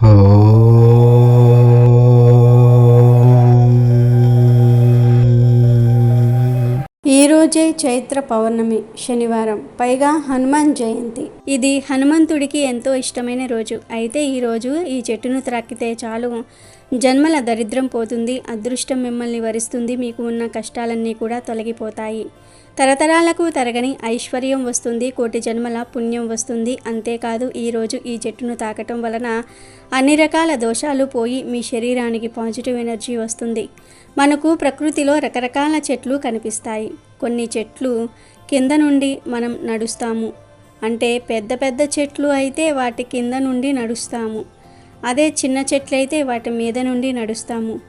ఈ రోజే చైత్ర పౌర్ణమి శనివారం పైగా హనుమాన్ జయంతి. ఇది హనుమంతుడికి ఎంతో ఇష్టమైన రోజు. అయితే ఈ రోజు ఈ చెట్టును త్రాకితే చాలు. జన్మల దరిద్రం పోతుంది అదృష్టం మిమ్మల్ని వరిస్తుంది మీకు ఉన్న కష్టాలన్నీ కూడా తొలగిపోతాయి. తరతరాలకు తరగని ఐశ్వర్యం వస్తుంది కోటి జన్మల పుణ్యం వస్తుంది. అంతేకాదు ఈరోజు ఈ చెట్టును తాకటం వలన అన్ని రకాల దోషాలు పోయి మీ శరీరానికి పాజిటివ్ ఎనర్జీ వస్తుంది. మనకు ప్రకృతిలో రకరకాల చెట్లు కనిపిస్తాయి. కొన్ని చెట్లు కింద నుండి మనం నడుస్తాము. అంటే పెద్ద పెద్ద చెట్లు అయితే వాటి కింద నుండి నడుస్తాము. అదే చిన్న చెట్లు అయితే వాటి మీద నుండి నడుస్తాము.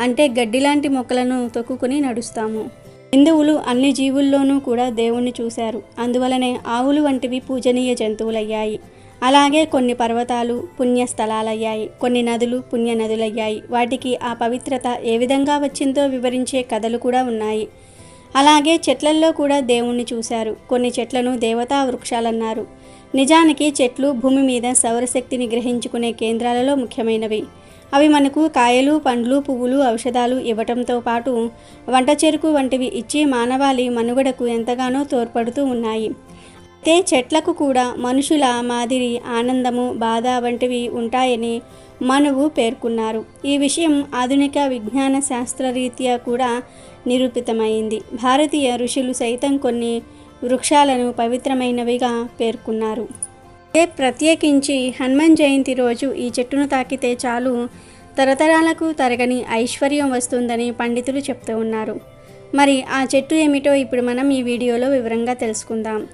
అంటే గడ్డి లాంటి మొక్కలను తొక్కుకొని నడుస్తాము. హిందువులు అన్ని జీవుల్లోనూ కూడా దేవుణ్ణి చూశారు. అందువలనే ఆవులు వంటివి పూజనీయ జంతువులయ్యాయి. అలాగే కొన్ని పర్వతాలు పుణ్యస్థలాలయ్యాయి. కొన్ని నదులు పుణ్య నదులయ్యాయి వాటికి ఆ పవిత్రత ఏ విధంగా వచ్చిందో వివరించే కథలు కూడా ఉన్నాయి. అలాగే చెట్లల్లో కూడా దేవుణ్ణి చూశారు. కొన్ని చెట్లను దేవతా వృక్షాలన్నారు. నిజానికి చెట్లు భూమి మీద సౌరశక్తిని గ్రహించుకునే కేంద్రాలలో ముఖ్యమైనవి. అవి మనకు కాయలు పండ్లు పువ్వులు ఔషధాలు ఇవ్వటంతో పాటు వంట చెరుకు వంటివి ఇచ్చి మానవాళి మనుగడకు ఎంతగానో తోడ్పడుతూ ఉన్నాయి. అయితే చెట్లకు కూడా మనుషుల మాదిరి ఆనందము బాధ వంటివి ఉంటాయని మనువు పేర్కొన్నారు. ఈ విషయం ఆధునిక విజ్ఞాన శాస్త్రరీత్యా కూడా నిరూపితమైంది. భారతీయ ఋషులు సైతం కొన్ని వృక్షాలను పవిత్రమైనవిగా పేర్కొన్నారు. ఏ ప్రత్యేకించి హనుమాన్ జయంతి రోజు ఈ చెట్టును తాకితే చాలు. తరతరాలకు తరగని ఐశ్వర్యం వస్తుందని పండితులు చెప్తూ ఉన్నారు. మరి ఆ చెట్టు ఏమిటో ఇప్పుడు మనం ఈ వీడియోలో వివరంగా తెలుసుకుందాం.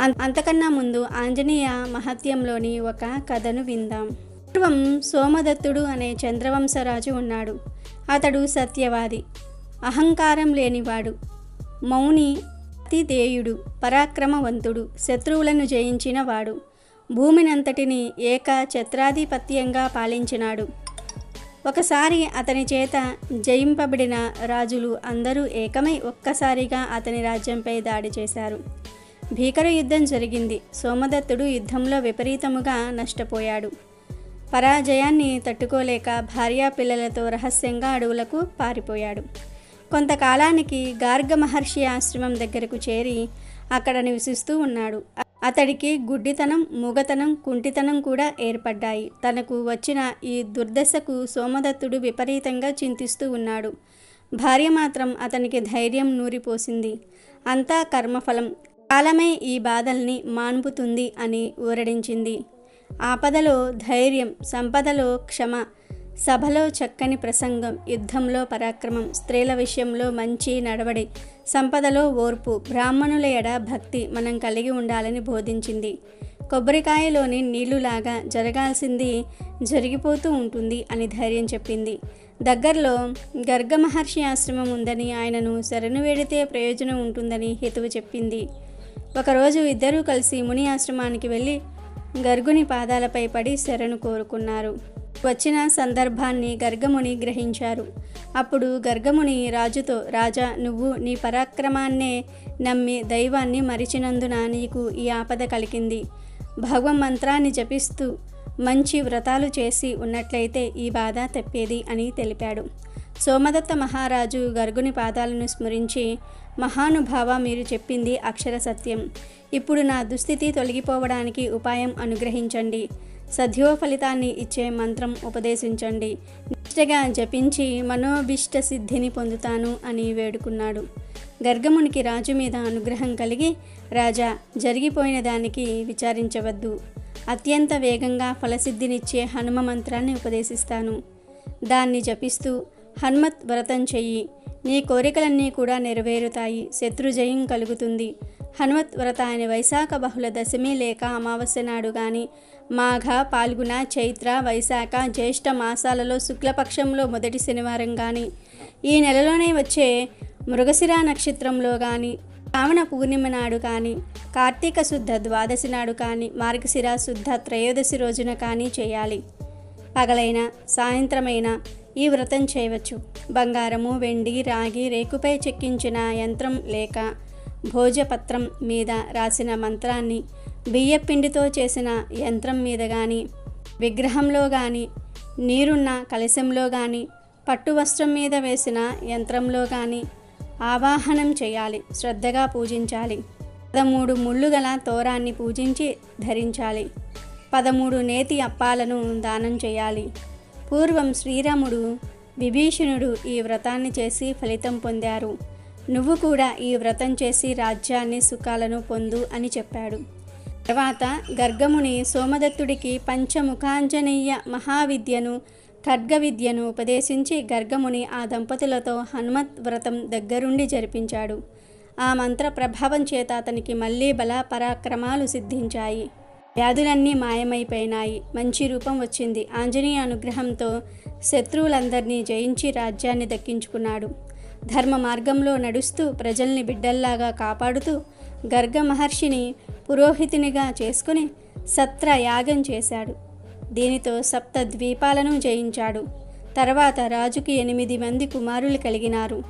అంతకన్నా ముందు ఆంజనేయ మహత్యంలోని ఒక కథను విందాం. పూర్వం సోమదత్తుడు అనే చంద్రవంశరాజు ఉన్నాడు. అతడు సత్యవాది అహంకారం లేనివాడు మౌని అతిదేయుడు పరాక్రమవంతుడు శత్రువులను జయించిన వాడు. భూమినంతటిని ఏక ఛత్రాధిపత్యంగా పాలించినాడు. ఒకసారి అతని చేత జయింపబడిన రాజులు అందరూ ఏకమై ఒక్కసారిగా అతని రాజ్యంపై దాడి చేశారు. భీకర యుద్ధం జరిగింది. సోమదత్తుడు యుద్ధంలో విపరీతముగా నష్టపోయాడు. పరాజయాన్ని తట్టుకోలేక భార్యా పిల్లలతో రహస్యంగా అడవులకు పారిపోయాడు. కొంతకాలానికి గార్గ మహర్షి ఆశ్రమం దగ్గరకు చేరి అక్కడ నివసిస్తూ ఉన్నాడు. అతడికి గుడ్డితనం మూగతనం కుంటితనం కూడా ఏర్పడ్డాయి. తనకు వచ్చిన ఈ దుర్దశకు సోమదత్తుడు విపరీతంగా చింతిస్తూ ఉన్నాడు. భార్య మాత్రం అతనికి ధైర్యం నూరిపోసింది. అంతా కర్మఫలం. కాలమే ఈ బాధల్ని మాన్పుతుంది అని ఊరడించింది. ఆపదలో ధైర్యం సంపదలో క్షమ సభలో చక్కని ప్రసంగం యుద్ధంలో పరాక్రమం స్త్రీల విషయంలో మంచి నడవడి సంపదలో ఓర్పు బ్రాహ్మణుల ఎడ భక్తి మనం కలిగి ఉండాలని బోధించింది. కొబ్బరికాయలోని నీళ్ళులాగా జరగాల్సింది జరిగిపోతూ ఉంటుంది అని ధైర్యం చెప్పింది. దగ్గరలో గర్గ మహర్షి ఆశ్రమం ఉందని ఆయనను శరణు వేడితే ప్రయోజనం ఉంటుందని హితువు చెప్పింది. ఒకరోజు ఇద్దరూ కలిసి ముని ఆశ్రమానికి వెళ్ళి గర్గుని పాదాలపై పడి శరణు కోరుకున్నారు. వచ్చిన సందర్భాన్ని గర్గముని గ్రహించారు. అప్పుడు గర్గముని రాజుతో రాజా నువ్వు నీ పరాక్రమాన్నే నమ్మి దైవాన్ని మరిచినందున నీకు ఈ ఆపద కలిగింది. భగవన్ మంత్రాన్ని జపిస్తూ మంచి వ్రతాలు చేసి ఉన్నట్లయితే ఈ బాధ తెప్పేది అని తెలిపాడు. సోమదత్త మహారాజు గర్గుని పాదాలను స్మరించి మహానుభావ మీరు చెప్పింది అక్షర సత్యం. ఇప్పుడు నా దుస్థితి తొలగిపోవడానికి ఉపాయం అనుగ్రహించండి. సద్యో ఫలితాన్ని ఇచ్చే మంత్రం ఉపదేశించండి. నిష్టగా జపించి మనోభిష్ట సిద్ధిని పొందుతాను అని వేడుకున్నాడు. గర్గమునికి రాజు మీద అనుగ్రహం కలిగి రాజా జరిగిపోయిన దానికి విచారించవద్దు. అత్యంత వేగంగా ఫలసిద్ధినిచ్చే హనుమ మంత్రాన్ని ఉపదేశిస్తాను. దాన్ని జపిస్తూ హనుమత్ వ్రతం చెయ్యి. నీ కోరికలన్నీ కూడా నెరవేరుతాయి. శత్రుజయం కలుగుతుంది. హనుమత్ వ్రతాన్ని వైశాఖ బహుళ దశమి లేక అమావాస్య నాడు కానీ మాఘ పాల్గుణ చైత్ర వైశాఖ జ్యేష్ఠ మాసాలలో శుక్లపక్షంలో మొదటి శనివారం కానీ ఈ నెలలోనే వచ్చే మృగశిర నక్షత్రంలో కానీ శ్రావణ పూర్ణిమ నాడు కానీ కార్తీక శుద్ధ ద్వాదశి నాడు కానీ మార్గశిర శుద్ధ త్రయోదశి రోజున కానీ చేయాలి. పగలైన సాయంత్రమైన ఈ వ్రతం చేయవచ్చు. బంగారము వెండి రాగి రేకుపై చెక్కించిన యంత్రం లేక భోజపత్రం మీద రాసిన మంత్రాన్ని బియ్యపిండితో చేసిన యంత్రం మీద కానీ విగ్రహంలో కానీ నీరున్న కలశంలో కానీ పట్టు వస్త్రం మీద వేసిన యంత్రంలో కానీ ఆవాహనం చేయాలి శ్రద్ధగా పూజించాలి. పదమూడు ముళ్ళు గల తోరాన్ని పూజించి ధరించాలి. పదమూడు నేతి అప్పాలను దానం చేయాలి. పూర్వం శ్రీరాముడు విభీషణుడు ఈ వ్రతాన్ని చేసి ఫలితం పొందారు. నువ్వు కూడా ఈ వ్రతం చేసి రాజ్యాన్ని సుఖాలను పొందు అని చెప్పాడు. తర్వాత గర్గముని సోమదత్తుడికి పంచముఖాంజనేయ మహావిద్యను ఖడ్గ విద్యను ఉపదేశించి గర్గముని ఆ దంపతులతో హనుమత్ వ్రతం దగ్గరుండి జరిపించాడు. ఆ మంత్ర ప్రభావం చేత అతనికి మళ్ళీ బల పరాక్రమాలు సిద్ధించాయి. వ్యాధులన్నీ మాయమైపోయినాయి. మంచి రూపం వచ్చింది. ఆంజనేయ అనుగ్రహంతో శత్రువులందరినీ జయించి రాజ్యాన్ని దక్కించుకున్నాడు. ధర్మ మార్గంలో నడుస్తూ ప్రజల్ని బిడ్డల్లాగా కాపాడుతూ గర్గ మహర్షిని పురోహితునిగా చేసుకుని సత్ర యాగం చేశాడు. దీనితో సప్త ద్వీపాలను జయించాడు. తర్వాత రాజుకి ఎనిమిది మంది కుమారులు కలిగినారు.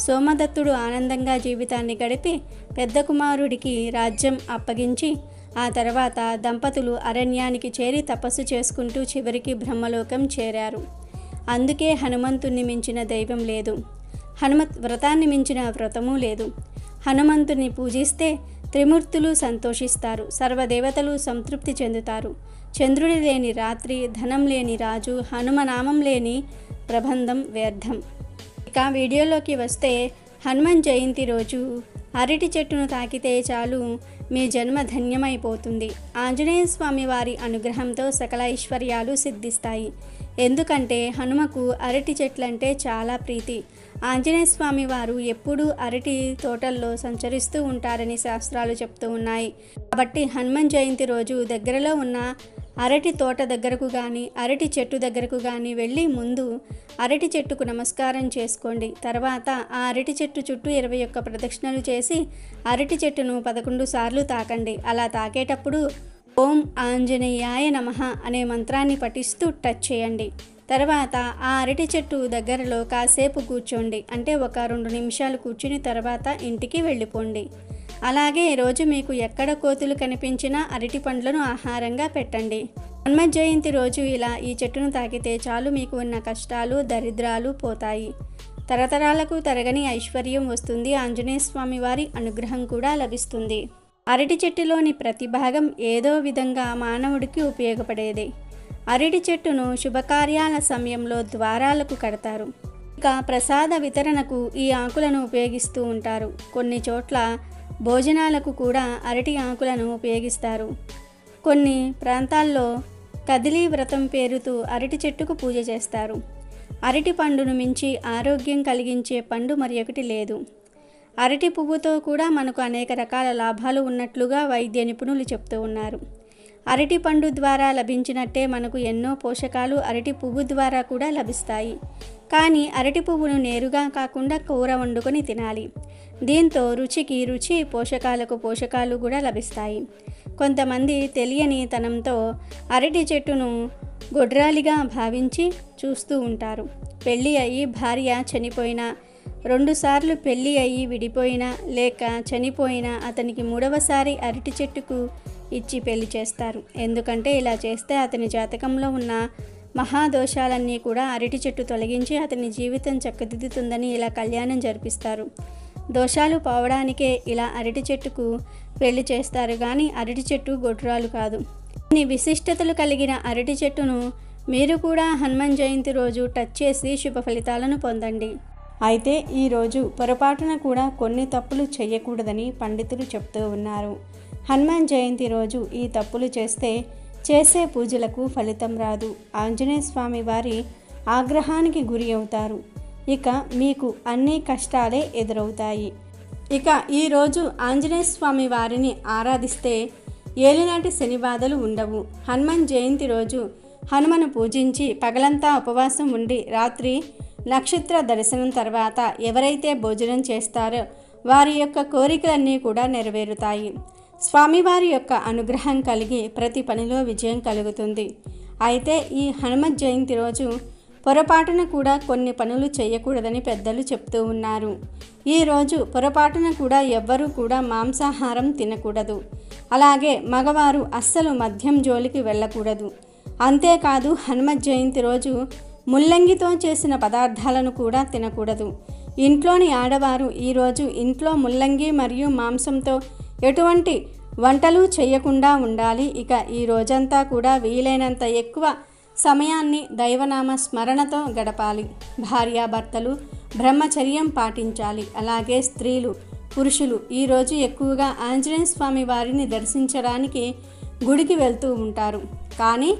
సోమదత్తుడు ఆనందంగా జీవితాన్ని గడిపి పెద్ద కుమారుడికి రాజ్యం అప్పగించి ఆ తర్వాత దంపతులు అరణ్యానికి చేరి తపస్సు చేసుకుంటూ చివరికి బ్రహ్మలోకం చేరారు. అందుకే హనుమంతుణ్ణి మించిన దైవం లేదు. హనుమత్ వ్రతాన్ని మించిన వ్రతము లేదు. హనుమంతుని పూజిస్తే త్రిమూర్తులు సంతోషిస్తారు సర్వదేవతలు సంతృప్తి చెందుతారు. చంద్రుడి లేని రాత్రి ధనం లేని రాజు హనుమనామం లేని ప్రబంధం వ్యర్థం. ఇక వీడియోలోకి వస్తే హనుమాన్ జయంతి రోజు అరటి చెట్టును తాకితే చాలు మీ జన్మ ధన్యమైపోతుంది. ఆంజనేయ స్వామి వారి అనుగ్రహంతో సకల ఐశ్వర్యాలు సిద్ధిస్తాయి. ఎందుకంటే హనుమకు అరటి చెట్లంటే చాలా ప్రీతి. ఆంజనేయ స్వామి వారు ఎప్పుడూ అరటి తోటల్లో సంచరిస్తూ ఉంటారని శాస్త్రాలు చెప్తూ ఉన్నాయి. కాబట్టి హనుమాన్ జయంతి రోజు దగ్గరలో ఉన్న అరటి తోట దగ్గరకు కానీ అరటి చెట్టు దగ్గరకు కానీ వెళ్ళి ముందు అరటి చెట్టుకు నమస్కారం చేసుకోండి. తర్వాత ఆ అరటి చెట్టు చుట్టూ ఇరవై ఒక్క ప్రదక్షిణలు చేసి అరటి చెట్టును పదకొండు సార్లు తాకండి. అలా తాకేటప్పుడు ఓం ఆంజనేయాయ నమః అనే మంత్రాన్ని పఠిస్తూ టచ్ చేయండి. తర్వాత ఆ అరటి చెట్టు దగ్గరలో కాసేపు కూర్చోండి. అంటే ఒక రెండు నిమిషాలు కూర్చుని తర్వాత ఇంటికి వెళ్ళిపోండి. అలాగే రోజు మీకు ఎక్కడ కోతులు కనిపించినా అరటి పండ్లను ఆహారంగా పెట్టండి. హనుమ జయంతి రోజు ఇలా ఈ చెట్టును తాకితే చాలు మీకు ఉన్న కష్టాలు దరిద్రాలు పోతాయి. తరతరాలకు తరగని ఐశ్వర్యం వస్తుంది. ఆంజనేయ స్వామి వారి అనుగ్రహం కూడా లభిస్తుంది. అరటి చెట్టులోని ప్రతి భాగం ఏదో విధంగా మానవుడికి ఉపయోగపడేది. అరటి చెట్టును శుభకార్యాల సమయంలో ద్వారాలకు కడతారు. ఇక ప్రసాద వితరణకు ఈ ఆకులను ఉపయోగిస్తూ ఉంటారు. కొన్ని చోట్ల భోజనాలకు కూడా అరటి ఆకులను ఉపయోగిస్తారు. కొన్ని ప్రాంతాల్లో కదిలీ వ్రతం పేరుతో అరటి చెట్టుకు పూజ చేస్తారు. అరటి పండును మించి ఆరోగ్యం కలిగించే పండు మరి ఒకటి లేదు. అరటి పువ్వుతో కూడా మనకు అనేక రకాల లాభాలు ఉన్నట్లుగా వైద్య నిపుణులు చెప్తూ ఉన్నారు. అరటి పండు ద్వారా లభించినట్టే మనకు ఎన్నో పోషకాలు అరటి పువ్వు ద్వారా కూడా లభిస్తాయి. కానీ అరటి పువ్వును నేరుగా కాకుండా కూర వండుకొని తినాలి. దీంతో రుచికి రుచి పోషకాలకు పోషకాలు కూడా లభిస్తాయి. కొంతమంది తెలియని తనంతో అరటి చెట్టును గొడ్రాలిగా భావించి చూస్తూ ఉంటారు. పెళ్ళి అయ్యి భార్య చనిపోయినా రెండుసార్లు పెళ్ళి అయ్యి విడిపోయినా లేక చనిపోయినా అతనికి మూడవసారి అరటి చెట్టుకు ఇచ్చి పెళ్ళి చేస్తారు. ఎందుకంటే ఇలా చేస్తే అతని జాతకంలో ఉన్న మహాదోషాలన్నీ కూడా అరటి చెట్టు తొలగించి అతని జీవితం చక్కదిద్దుతుందని ఇలా కళ్యాణం జరిపిస్తారు. దోషాలు పోవడానికే ఇలా అరటి చెట్టుకు పెళ్ళి చేస్తారు కానీ అరటి చెట్టు గొడ్రాలు కాదు. కొన్ని విశిష్టతలు కలిగిన అరటి చెట్టును మీరు కూడా హనుమాన్ జయంతి రోజు టచ్ చేసి శుభ ఫలితాలను పొందండి. అయితే ఈరోజు పొరపాటున కూడా కొన్ని తప్పులు చేయకూడదని పండితులు చెప్తూ ఉన్నారు. హనుమాన్ జయంతి రోజు ఈ తప్పులు చేస్తే చేసే పూజలకు ఫలితం రాదు. ఆంజనేయ స్వామి వారి ఆగ్రహానికి గురి అవుతారు. ఇక మీకు అన్ని కష్టాలే ఎదురవుతాయి. ఇక ఈరోజు ఆంజనేయ స్వామి వారిని ఆరాధిస్తే ఏలినాటి శని బాధలు ఉండవు. హనుమాన్ జయంతి రోజు హనుమను పూజించి పగలంతా ఉపవాసం ఉండి రాత్రి నక్షత్ర దర్శనం తర్వాత ఎవరైతే భోజనం చేస్తారో వారి యొక్క కోరికలన్నీ కూడా నెరవేరుతాయి. స్వామివారి యొక్క అనుగ్రహం కలిగి ప్రతి పనిలో విజయం కలుగుతుంది. అయితే ఈ హనుమత్ జయంతి రోజు పొరపాటున కూడా కొన్ని పనులు చేయకూడదని పెద్దలు చెప్తూ ఉన్నారు. ఈరోజు పొరపాటున కూడా ఎవ్వరూ కూడా మాంసాహారం తినకూడదు. అలాగే మగవారు అస్సలు మద్యం జోలికి వెళ్ళకూడదు. అంతేకాదు హనుమత్ జయంతి రోజు ముల్లంగితో చేసిన పదార్థాలను కూడా తినకూడదు. ఇంట్లోని ఆడవారు ఈరోజు ఇంట్లో ముల్లంగి మరియు మాంసంతో ఎటువంటి వంటలు చేయకుండా ఉండాలి. ఇక ఈ రోజంతా కూడా వీలైనంత ఎక్కువ సమయాన్ని దైవనామ స్మరణతో గడపాలి. భార్యాభర్తలు బ్రహ్మచర్యం పాటించాలి. అలాగే స్త్రీలు పురుషులు ఈరోజు ఎక్కువగా ఆంజనేయ స్వామి వారిని దర్శించడానికి గుడికి వెళ్తూ ఉంటారు. కానీ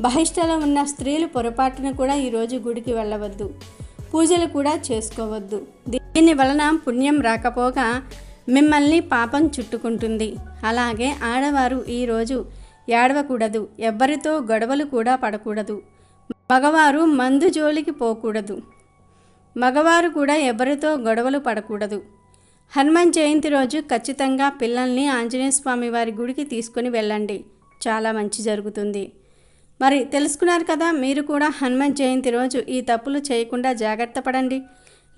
బహిష్టలో ఉన్న స్త్రీలు పొరపాటున కూడా ఈరోజు గుడికి వెళ్ళవద్దు. పూజలు కూడా చేసుకోవద్దు. దీని వలన పుణ్యం రాకపోగా మిమ్మల్ని పాపం చుట్టుకుంటుంది. అలాగే ఆడవారు ఈరోజు ఏడవకూడదు. ఎవ్వరితో గొడవలు కూడా పడకూడదు. మగవారు మందు జోలికి పోకూడదు. మగవారు కూడా ఎవరితో గొడవలు పడకూడదు. హనుమాన్ జయంతి రోజు ఖచ్చితంగా పిల్లల్ని ఆంజనేయ స్వామి వారి గుడికి తీసుకొని వెళ్ళండి. చాలా మంచి జరుగుతుంది. మరి తెలుసుకున్నారు కదా మీరు కూడా హనుమాన్ జయంతి రోజు ఈ తప్పులు చేయకుండా జాగ్రత్త పడండి.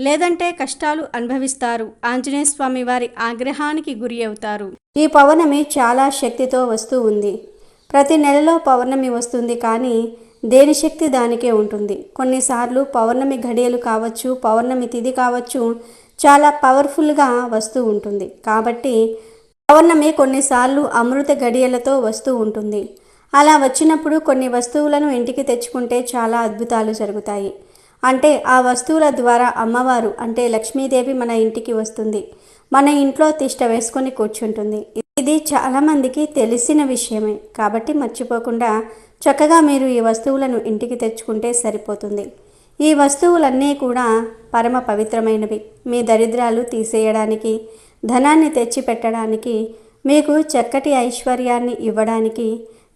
లేదంటే కష్టాలు అనుభవిస్తారు. ఆంజనేయస్వామి వారి ఆగ్రహానికి గురి అవుతారు. ఈ పౌర్ణమి చాలా శక్తితో వస్తూ ఉంది. ప్రతి నెలలో పౌర్ణమి వస్తుంది కానీ దేని శక్తి దానికే ఉంటుంది. కొన్నిసార్లు పౌర్ణమి ఘడియలు కావచ్చు పౌర్ణమి తిది కావచ్చు చాలా పవర్ఫుల్గా వస్తూ ఉంటుంది. కాబట్టి పౌర్ణమి కొన్నిసార్లు అమృత గడియలతో వస్తూ ఉంటుంది. అలా వచ్చినప్పుడు కొన్ని వస్తువులను ఇంటికి తెచ్చుకుంటే చాలా అద్భుతాలు జరుగుతాయి. అంటే ఆ వస్తువుల ద్వారా అమ్మవారు అంటే లక్ష్మీదేవి మన ఇంటికి వస్తుంది. మన ఇంట్లో తిష్ట వేసుకొని కూర్చుంటుంది. ఇది చాలామందికి తెలిసిన విషయమే. కాబట్టి మర్చిపోకుండా చక్కగా మీరు ఈ వస్తువులను ఇంటికి తెచ్చుకుంటే సరిపోతుంది. ఈ వస్తువులన్నీ కూడా పరమ పవిత్రమైనవి. మీ దరిద్రాలు తీసేయడానికి ధనాన్ని తెచ్చిపెట్టడానికి మీకు చక్కటి ఐశ్వర్యాన్ని ఇవ్వడానికి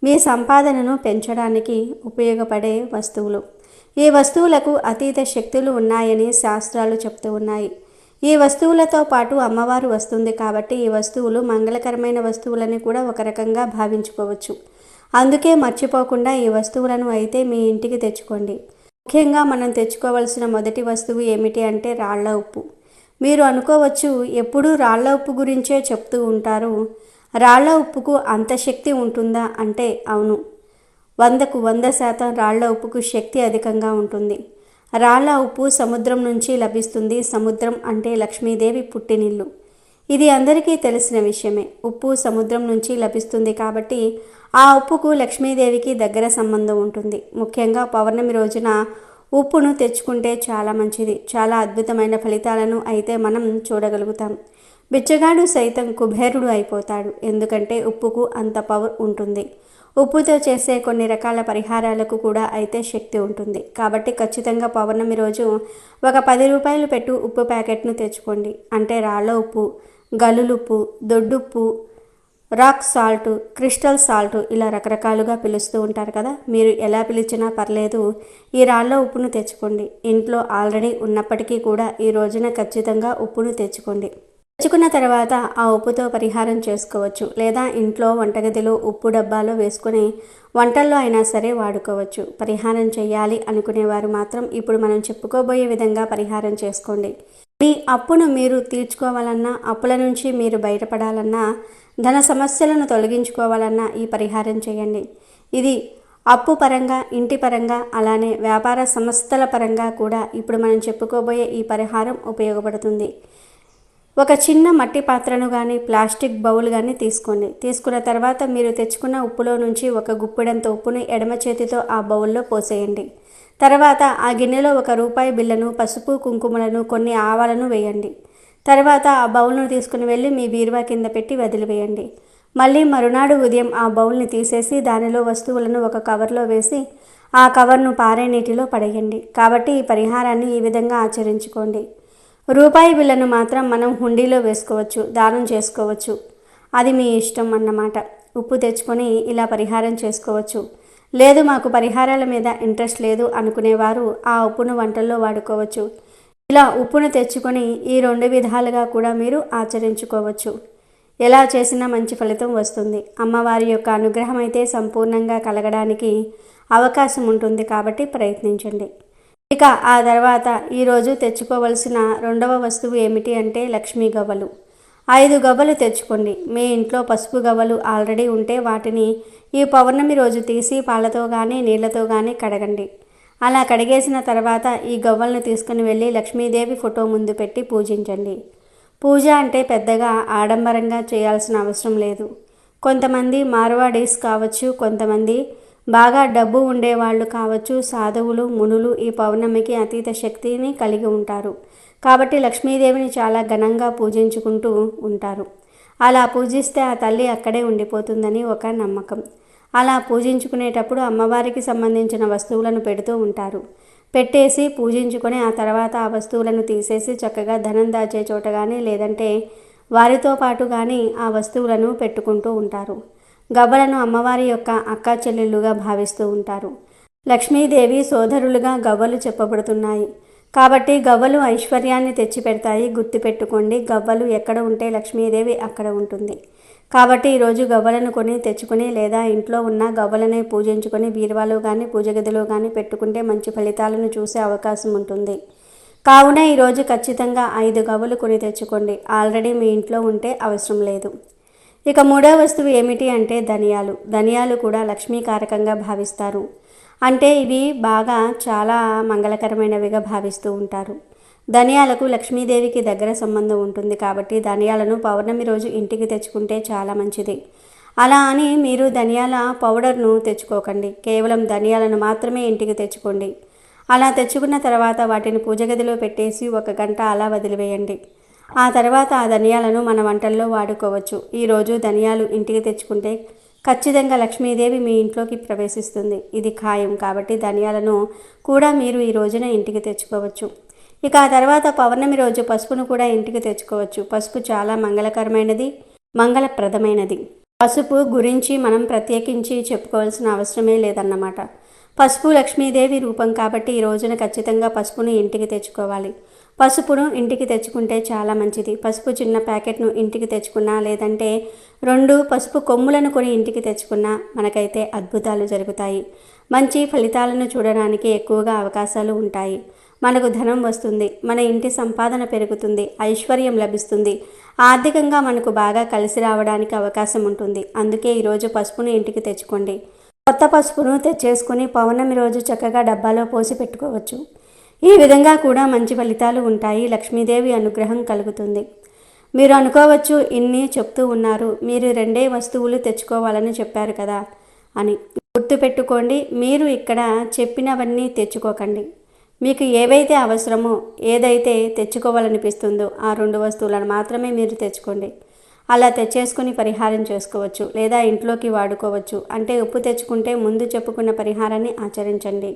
మీ సంపాదనను పెంచడానికి ఉపయోగపడే వస్తువులు. ఈ వస్తువులకు అతీత శక్తులు ఉన్నాయని శాస్త్రాలు చెప్తూ ఉన్నాయి. ఈ వస్తువులతో పాటు అమ్మవారు వస్తుంది కాబట్టి ఈ వస్తువులు మంగళకరమైన వస్తువులని కూడా ఒక రకంగా భావించుకోవచ్చు. అందుకే మర్చిపోకుండా ఈ వస్తువులను అయితే మీ ఇంటికి తెచ్చుకోండి. ముఖ్యంగా మనం తెచ్చుకోవలసిన మొదటి వస్తువు ఏమిటి అంటే రాళ్ళ ఉప్పు. మీరు అనుకోవచ్చు ఎప్పుడూ రాళ్ళ ఉప్పు గురించే చెప్తూ ఉంటారు. రాళ్ళ ఉప్పుకు అంత శక్తి ఉంటుందా? అంటే అవును. వందకు వంద శాతం రాళ్ళ ఉప్పుకు శక్తి అధికంగా ఉంటుంది. రాళ్ళ ఉప్పు సముద్రం నుంచి లభిస్తుంది. సముద్రం అంటే లక్ష్మీదేవి పుట్టినిల్లు. ఇది అందరికీ తెలిసిన విషయమే. ఉప్పు సముద్రం నుంచి లభిస్తుంది కాబట్టి ఆ ఉప్పుకు లక్ష్మీదేవికి దగ్గర సంబంధం ఉంటుంది. ముఖ్యంగా పౌర్ణమి రోజున ఉప్పును తెచ్చుకుంటే చాలా మంచిది. చాలా అద్భుతమైన ఫలితాలను అయితే మనం చూడగలుగుతాం. బిచ్చగాడు సైతం కుబేరుడు అయిపోతాడు. ఎందుకంటే ఉప్పుకు అంత పవర్ ఉంటుంది. ఉప్పుతో చేసే కొన్ని రకాల పరిహారాలకు కూడా అయితే శక్తి ఉంటుంది. కాబట్టి ఖచ్చితంగా పౌర్ణమి రోజు ఒక పది రూపాయలు పెట్టు ఉప్పు ప్యాకెట్ను తెచ్చుకోండి. అంటే రాళ్ళ ఉప్పు గలులుప్పు దొడ్డుప్పు రాక్ సాల్ట్ క్రిస్టల్ సాల్ట్ ఇలా రకరకాలుగా పిలుస్తూ ఉంటారు కదా. మీరు ఎలా పిలిచినా పర్లేదు ఈ రాళ్ళ ఉప్పును తెచ్చుకోండి. ఇంట్లో ఆల్రెడీ ఉన్నప్పటికీ కూడా ఈ రోజున ఖచ్చితంగా ఉప్పును తెచ్చుకోండి. తెచ్చుకున్న తర్వాత ఆ ఉప్పుతో పరిహారం చేసుకోవచ్చు లేదా ఇంట్లో వంటగదిలో ఉప్పు డబ్బాలో వేసుకుని వంటల్లో అయినా సరే వాడుకోవచ్చు. పరిహారం చేయాలి అనుకునేవారు మాత్రం ఇప్పుడు మనం చెప్పుకోబోయే విధంగా పరిహారం చేసుకోండి. మీ అప్పును మీరు తీర్చుకోవాలన్నా అప్పుల నుంచి మీరు బయటపడాలన్నా ధన సమస్యలను తొలగించుకోవాలన్నా ఈ పరిహారం చేయండి. ఇది అప్పు పరంగా ఇంటి పరంగా అలానే వ్యాపార సంస్థల పరంగా కూడా ఇప్పుడు మనం చెప్పుకోబోయే ఈ పరిహారం ఉపయోగపడుతుంది. ఒక చిన్న మట్టి పాత్రను కానీ ప్లాస్టిక్ బౌల్ కానీ తీసుకోండి. తీసుకున్న తర్వాత మీరు తెచ్చుకున్న ఉప్పులో నుంచి ఒక గుప్పిడంత ఉప్పును ఎడమ చేతితో ఆ బౌల్లో పోసేయండి. తర్వాత ఆ గిన్నెలో ఒక రూపాయి బిళ్ళను పసుపు కుంకుమలను కొన్ని ఆవాలను వేయండి. తర్వాత ఆ బౌల్ను తీసుకుని వెళ్ళి మీ బీరువా కింద పెట్టి వదిలివేయండి. మళ్ళీ మరునాడు ఉదయం ఆ బౌల్ని తీసేసి దానిలో వస్తువులను ఒక కవర్లో వేసి ఆ కవర్ను పారే నీటిలో పడేయండి. కాబట్టి ఈ పరిహారాన్ని ఈ విధంగా ఆచరించుకోండి. రూపాయి బిళ్ళను మాత్రం మనం హుండీలో వేసుకోవచ్చు దానం చేసుకోవచ్చు. అది మీ ఇష్టం అన్నమాట. ఉప్పు తెచ్చుకొని ఇలా పరిహారం చేసుకోవచ్చు. లేదు మాకు పరిహారాల మీద ఇంట్రెస్ట్ లేదు అనుకునేవారు ఆ ఉప్పును వంటల్లో వాడుకోవచ్చు. ఇలా ఉప్పును తెచ్చుకొని ఈ రెండు విధాలుగా కూడా మీరు ఆచరించుకోవచ్చు. ఎలా చేసినా మంచి ఫలితం వస్తుంది. అమ్మవారి యొక్క అనుగ్రహం అయితే సంపూర్ణంగా కలగడానికి అవకాశం ఉంటుంది కాబట్టి ప్రయత్నించండి. ఇక ఆ తర్వాత ఈరోజు తెచ్చుకోవలసిన రెండవ వస్తువు ఏమిటి అంటే లక్ష్మీ గవ్వలు. ఐదు గవ్వలు తెచ్చుకోండి. మీ ఇంట్లో పసుపు గవ్వలు ఆల్రెడీ ఉంటే వాటిని ఈ పౌర్ణమి రోజు తీసి పాలతో కానీ నీళ్ళతో కానీ కడగండి. అలా కడిగేసిన తర్వాత ఈ గవ్వలను తీసుకుని వెళ్ళి లక్ష్మీదేవి ఫోటో ముందు పెట్టి పూజించండి. పూజ అంటే పెద్దగా ఆడంబరంగా చేయాల్సిన అవసరం లేదు. కొంతమంది మార్వాడీస్ కావచ్చు కొంతమంది బాగా డబ్బు ఉండేవాళ్ళు కావచ్చు సాధువులు మునులు ఈ పౌర్ణమికి అతీత శక్తిని కలిగి ఉంటారు. కాబట్టి లక్ష్మీదేవిని చాలా ఘనంగా పూజించుకుంటూ ఉంటారు. అలా పూజిస్తే ఆ తల్లి అక్కడే ఉండిపోతుందని ఒక నమ్మకం. అలా పూజించుకునేటప్పుడు అమ్మవారికి సంబంధించిన వస్తువులను పెడుతూ ఉంటారు. పెట్టేసి పూజించుకొని ఆ తర్వాత ఆ వస్తువులను తీసేసి చక్కగా ధనం దాచే చోట కానీ లేదంటే వారితో పాటు కానీ ఆ వస్తువులను పెట్టుకుంటూ ఉంటారు. గవ్వలను అమ్మవారి యొక్క అక్క చెల్లెళ్ళుగా భావిస్తూ ఉంటారు. లక్ష్మీదేవి సోదరులుగా గవ్వలు చెప్పబడుతున్నాయి. కాబట్టి గవ్వలు ఐశ్వర్యాన్ని తెచ్చిపెడతాయి. గుర్తుపెట్టుకోండి గవ్వలు ఎక్కడ ఉంటే లక్ష్మీదేవి అక్కడ ఉంటుంది. కాబట్టి ఈరోజు గవ్వలను కొని తెచ్చుకొని లేదా ఇంట్లో ఉన్న గవ్వలనే పూజించుకొని బీరువాలో కానీ పూజ గదిలో కానీ పెట్టుకుంటే మంచి ఫలితాలను చూసే అవకాశం ఉంటుంది. కావున ఈరోజు ఖచ్చితంగా ఐదు గవ్వలు కొని తెచ్చుకోండి. ఆల్రెడీ మీ ఇంట్లో ఉంటే అవసరం లేదు. ఇక మూడో వస్తువు ఏమిటి అంటే ధనియాలు. ధనియాలు కూడా లక్ష్మీకారకంగా భావిస్తారు. అంటే ఇవి బాగా చాలా మంగళకరమైనవిగా భావిస్తూ ఉంటారు. ధనియాలకు లక్ష్మీదేవికి దగ్గర సంబంధం ఉంటుంది కాబట్టి ధనియాలను పౌర్ణమి రోజు ఇంటికి తెచ్చుకుంటే చాలా మంచిది. అలా అని మీరు ధనియాల పౌడర్ను తెచ్చుకోకండి. కేవలం ధనియాలను మాత్రమే ఇంటికి తెచ్చుకోండి. అలా తెచ్చుకున్న తర్వాత వాటిని పూజ గదిలో పెట్టేసి ఒక గంట అలా వదిలివేయండి. ఆ తర్వాత ఆ ధనియాలను మన వంటల్లో వాడుకోవచ్చు. ఈరోజు ధనియాలు ఇంటికి తెచ్చుకుంటే ఖచ్చితంగా లక్ష్మీదేవి మీ ఇంట్లోకి ప్రవేశిస్తుంది. ఇది ఖాయం కాబట్టి ధనియాలను కూడా మీరు ఈ రోజున ఇంటికి తెచ్చుకోవచ్చు. ఇక ఆ తర్వాత పౌర్ణమి రోజు పసుపును కూడా ఇంటికి తెచ్చుకోవచ్చు. పసుపు చాలా మంగళకరమైనది మంగళప్రదమైనది. పసుపు గురించి మనం ప్రత్యేకించి చెప్పుకోవాల్సిన అవసరమే లేదన్నమాట. పసుపు లక్ష్మీదేవి రూపం కాబట్టి ఈ రోజున ఖచ్చితంగా పసుపును ఇంటికి తెచ్చుకోవాలి. పసుపును ఇంటికి తెచ్చుకుంటే చాలా మంచిది. పసుపు చిన్న ప్యాకెట్ను ఇంటికి తెచ్చుకున్నా లేదంటే రెండు పసుపు కొమ్ములను కొని ఇంటికి తెచ్చుకున్నా మనకైతే అద్భుతాలు జరుగుతాయి. మంచి ఫలితాలను చూడడానికి ఎక్కువగా అవకాశాలు ఉంటాయి. మనకు ధనం వస్తుంది మన ఇంటి సంపాదన పెరుగుతుంది ఐశ్వర్యం లభిస్తుంది. ఆర్థికంగా మనకు బాగా కలిసి రావడానికి అవకాశం ఉంటుంది. అందుకే ఈరోజు పసుపును ఇంటికి తెచ్చుకోండి. కొత్త పసుపును తెచ్చేసుకుని పౌర్ణమి రోజు చక్కగా డబ్బాలో పోసి పెట్టుకోవచ్చు. ఈ విధంగా కూడా మంచి ఫలితాలు ఉంటాయి. లక్ష్మీదేవి అనుగ్రహం కలుగుతుంది. మీరు అనుకోవచ్చు ఇన్ని చెప్తూ ఉన్నారు. మీరు రెండే వస్తువులు తెచ్చుకోవాలని చెప్పారు కదా అని. గుర్తుపెట్టుకోండి మీరు ఇక్కడ చెప్పినవన్నీ తెచ్చుకోకండి. మీకు ఏవైతే అవసరమో ఏదైతే తెచ్చుకోవాలనిపిస్తుందో ఆ రెండు వస్తువులను మాత్రమే మీరు తెచ్చుకోండి. అలా తెచ్చేసుకుని పరిహారం చేసుకోవచ్చు లేదా ఇంట్లోకి వాడుకోవచ్చు. అంటే ఉప్పు తెచ్చుకుంటే ముందు చెప్పుకున్న పరిహారాన్ని ఆచరించండి.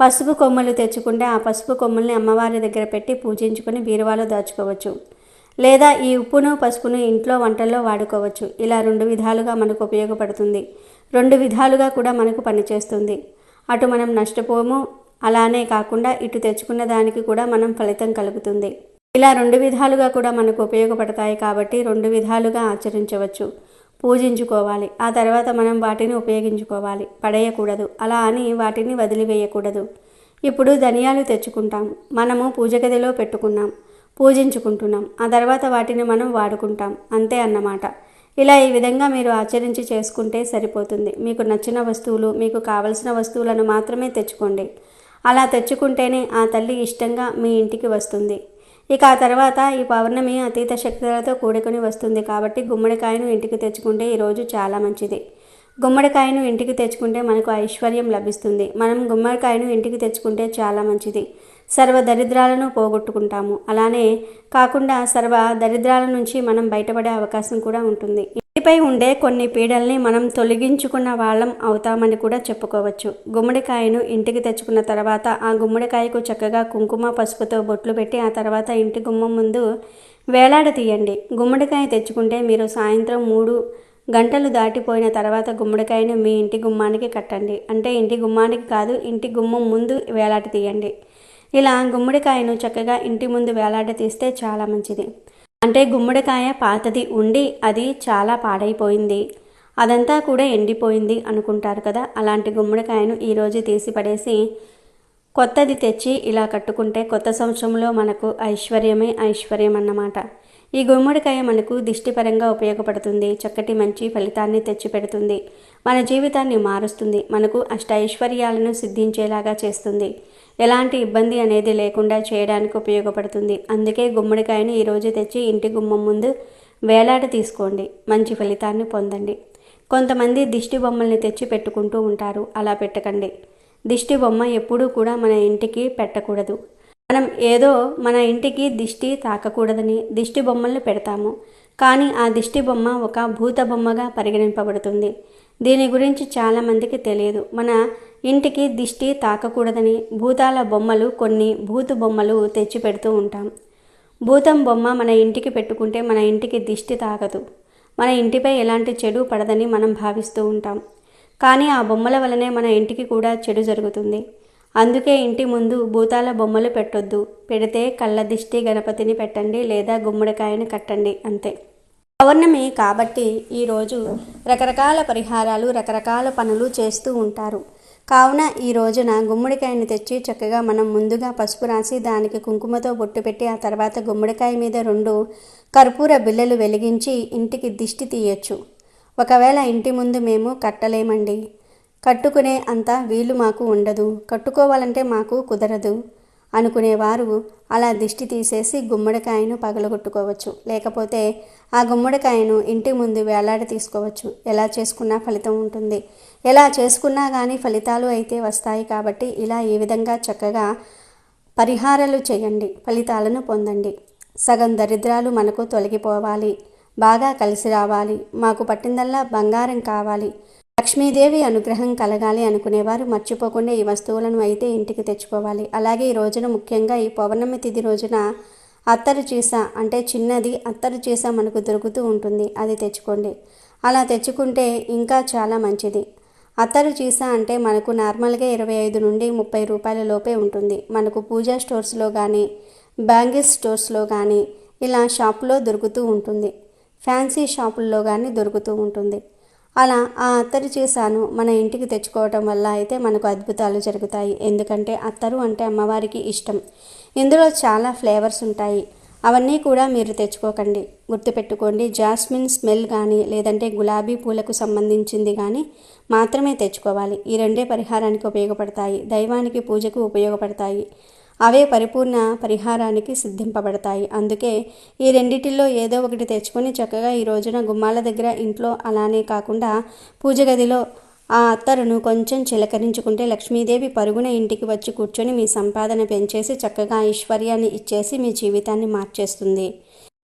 పసుపు కొమ్మలు తెచ్చుకుంటే ఆ పసుపు కొమ్మల్ని అమ్మవారి దగ్గర పెట్టి పూజించుకొని బీరువాలో దాచుకోవచ్చు. లేదా ఈ ఉప్పును పసుపును ఇంట్లో వంటల్లో వాడుకోవచ్చు. ఇలా రెండు విధాలుగా మనకు ఉపయోగపడుతుంది. రెండు విధాలుగా కూడా మనకు పనిచేస్తుంది. అటు మనం నష్టపోము అలానే కాకుండా ఇటు తెచ్చుకున్న దానికి కూడా మనం ఫలితం కలుగుతుంది. ఇలా రెండు విధాలుగా కూడా మనకు ఉపయోగపడతాయి కాబట్టి రెండు విధాలుగా ఆచరించవచ్చు. పూజించుకోవాలి. ఆ తర్వాత మనం వాటిని ఉపయోగించుకోవాలి. పడేయకూడదు. అలా అని వాటిని వదిలివేయకూడదు. ఇప్పుడు ధనియాలు తెచ్చుకుంటాం. మనము పూజ గదిలో పెట్టుకున్నాం. పూజించుకుంటున్నాం. ఆ తర్వాత వాటిని మనం వాడుకుంటాం. అంతే అన్నమాట. ఇలా ఈ విధంగా మీరు ఆచరించి చేసుకుంటే సరిపోతుంది. మీకు నచ్చిన వస్తువులు మీకు కావలసిన వస్తువులను మాత్రమే తెచ్చుకోండి. అలా తెచ్చుకుంటేనే ఆ తల్లి ఇష్టంగా మీ ఇంటికి వస్తుంది. ఇక ఆ తర్వాత ఈ పౌర్ణమి అతీత శక్తులతో కూడుకొని వస్తుంది కాబట్టి గుమ్మడికాయను ఇంటికి తెచ్చుకుంటే ఈరోజు చాలా మంచిది. గుమ్మడికాయను ఇంటికి తెచ్చుకుంటే మనకు ఐశ్వర్యం లభిస్తుంది. మనం గుమ్మడికాయను ఇంటికి తెచ్చుకుంటే చాలా మంచిది. సర్వ దరిద్రాలను పోగొట్టుకుంటాము. అలానే కాకుండా సర్వ దరిద్రాల నుంచి మనం బయటపడే అవకాశం కూడా ఉంటుంది. ఇంటిపై ఉండే కొన్ని పీడల్ని మనం తొలగించుకున్న వాళ్ళం అవుతామని కూడా చెప్పుకోవచ్చు. గుమ్మడికాయను ఇంటికి తెచ్చుకున్న తర్వాత ఆ గుమ్మడికాయకు చక్కగా కుంకుమ పసుపుతో బొట్లు పెట్టి ఆ తర్వాత ఇంటి గుమ్మం ముందు వేలాడ తీయండి. గుమ్మడికాయ తెచ్చుకుంటే మీరు సాయంత్రం మూడు గంటలు దాటిపోయిన తర్వాత గుమ్మడికాయను మీ ఇంటి గుమ్మానికి కట్టండి. అంటే ఇంటి గుమ్మానికి కాదు ఇంటి గుమ్మం ముందు వేలాట తీయండి. ఇలా గుమ్మడికాయను చక్కగా ఇంటి ముందు వేలాడ తీస్తే చాలా మంచిది. అంటే గుమ్మడికాయ పాతది ఉండి అది చాలా పాడైపోయింది. అదంతా కూడా ఎండిపోయింది అనుకుంటారు కదా. అలాంటి గుమ్మడికాయను ఈరోజు తీసి పడేసి కొత్తది తెచ్చి ఇలా కట్టుకుంటే కొత్త సంవత్సరంలో మనకు ఐశ్వర్యమే ఐశ్వర్యం అన్నమాట ఈ గుమ్మడికాయ మనకు దిష్టిపరంగా ఉపయోగపడుతుంది. చక్కటి మంచి ఫలితాన్ని తెచ్చిపెడుతుంది. మన జీవితాన్ని మారుస్తుంది. మనకు అష్టైశ్వర్యాలను సిద్ధించేలాగా చేస్తుంది. ఎలాంటి ఇబ్బంది అనేది లేకుండా చేయడానికి ఉపయోగపడుతుంది. అందుకే గుమ్మడికాయని ఈరోజు తెచ్చి ఇంటి గుమ్మం ముందు వేలాడ తీసుకోండి. మంచి ఫలితాన్ని పొందండి. కొంతమంది దిష్టి బొమ్మల్ని తెచ్చి పెట్టుకుంటూ ఉంటారు. అలా పెట్టకండి. దిష్టి బొమ్మ ఎప్పుడూ కూడా మన ఇంటికి పెట్టకూడదు. మనం ఏదో మన ఇంటికి దిష్టి తాకకూడదని దిష్టి బొమ్మల్ని పెడతాము. కానీ ఆ దిష్టి బొమ్మ ఒక భూత బొమ్మగా పరిగణింపబడుతుంది. దీని గురించి చాలామందికి తెలియదు. మన ఇంటికి దిష్టి తాకకూడదని భూతాల బొమ్మలు కొన్ని భూత బొమ్మలు తెచ్చి పెడుతూ ఉంటాం. భూతం బొమ్మ మన ఇంటికి పెట్టుకుంటే మన ఇంటికి దిష్టి తాగదు మన ఇంటిపై ఎలాంటి చెడు పడదని మనం భావిస్తూ ఉంటాం. కానీ ఆ బొమ్మల వలనే మన ఇంటికి కూడా చెడు జరుగుతుంది. అందుకే ఇంటి ముందు భూతాల బొమ్మలు పెట్టొద్దు. పెడితే కళ్ళ దిష్టి గణపతిని పెట్టండి లేదా గుమ్మడికాయని కట్టండి అంతే. పౌర్ణమి కాబట్టి ఈరోజు రకరకాల పరిహారాలు రకరకాల పనులు చేస్తూ ఉంటారు. కావున ఈ రోజున గుమ్మడికాయని తెచ్చి చక్కగా మనం ముందుగా పసుపు రాసి దానికి కుంకుమతో బొట్టు పెట్టి ఆ తర్వాత గుమ్మడికాయ మీద రెండు కర్పూర బిల్లలు వెలిగించి ఇంటికి దిష్టి తీయచ్చు. ఒకవేళ ఇంటి ముందు మేము కట్టలేమండి. కట్టుకునే అంత వీలు మాకు ఉండదు. కట్టుకోవాలంటే మాకు కుదరదు అనుకునేవారు అలా దిష్టి తీసేసి గుమ్మడికాయను పగలగొట్టుకోవచ్చు. లేకపోతే ఆ గుమ్మడికాయను ఇంటి ముందు వేలాడ తీసుకోవచ్చు. ఎలా చేసుకున్నా ఫలితం ఉంటుంది. ఎలా చేసుకున్నా కానీ ఫలితాలు అయితే వస్తాయి కాబట్టి ఇలా ఈ విధంగా చక్కగా పరిహారాలు చేయండి. ఫలితాలను పొందండి. సగం దరిద్రాలు మనకు తొలగిపోవాలి. బాగా కలిసి రావాలి. మాకు పట్టిందల్లా బంగారం కావాలి. లక్ష్మీదేవి అనుగ్రహం కలగాలి అనుకునేవారు మర్చిపోకుండా ఈ వస్తువులను అయితే ఇంటికి తెచ్చుకోవాలి. అలాగే ఈ రోజున ముఖ్యంగా ఈ పౌర్ణమి తిథి రోజున అత్తరు చీస అంటే చిన్నది అత్తరు చీస మనకు దొరుకుతూ ఉంటుంది. అది తెచ్చుకోండి. అలా తెచ్చుకుంటే ఇంకా చాలా మంచిది. అత్తరు చీస అంటే మనకు నార్మల్గా ఇరవై ఐదు నుండి ముప్పై రూపాయల లోపే ఉంటుంది. మనకు పూజా స్టోర్స్లో కానీ బ్యాంగిల్ స్టోర్స్లో కానీ ఇలా షాపులో దొరుకుతూ ఉంటుంది. ఫ్యాన్సీ షాపుల్లో కానీ దొరుకుతూ ఉంటుంది. అలా ఆ అత్తరు చేశాను. మన ఇంటికి తెచ్చుకోవటం వల్ల అయితే మనకు అద్భుతాలు జరుగుతాయి. ఎందుకంటే అత్తరు అంటే అమ్మవారికి ఇష్టం. ఇందులో చాలా ఫ్లేవర్స్ ఉంటాయి. అవన్నీ కూడా మీరు తెచ్చుకోకండి. గుర్తుపెట్టుకోండి జాస్మిన్ స్మెల్ కానీ లేదంటే గులాబీ పూలకు సంబంధించింది కానీ మాత్రమే తెచ్చుకోవాలి. ఈ రెండే పరిహారానికి ఉపయోగపడతాయి. దైవానికి పూజకు ఉపయోగపడతాయి. అవే పరిపూర్ణ పరిహారానికి సిద్ధింపబడతాయి. అందుకే ఈ రెండిటిల్లో ఏదో ఒకటి తెచ్చుకొని చక్కగా ఈ రోజున గుమ్మాల దగ్గర ఇంట్లో అలానే కాకుండా పూజ గదిలో ఆ అత్తరును కొంచెం చిలకరించుకుంటే లక్ష్మీదేవి పరుగున ఇంటికి వచ్చి కూర్చొని మీ సంపాదన పెంచేసి చక్కగా ఐశ్వర్యాన్ని ఇచ్చేసి మీ జీవితాన్ని మార్చేస్తుంది.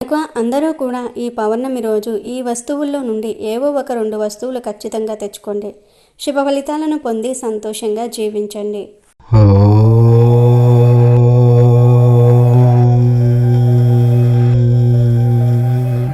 కనుక అందరూ కూడా ఈ పౌర్ణమి రోజు ఈ వస్తువుల్లో నుండి ఏవో ఒక రెండు వస్తువులు ఖచ్చితంగా తెచ్చుకోండి. శుభ ఫలితాలను పొంది సంతోషంగా జీవించండి. ఓ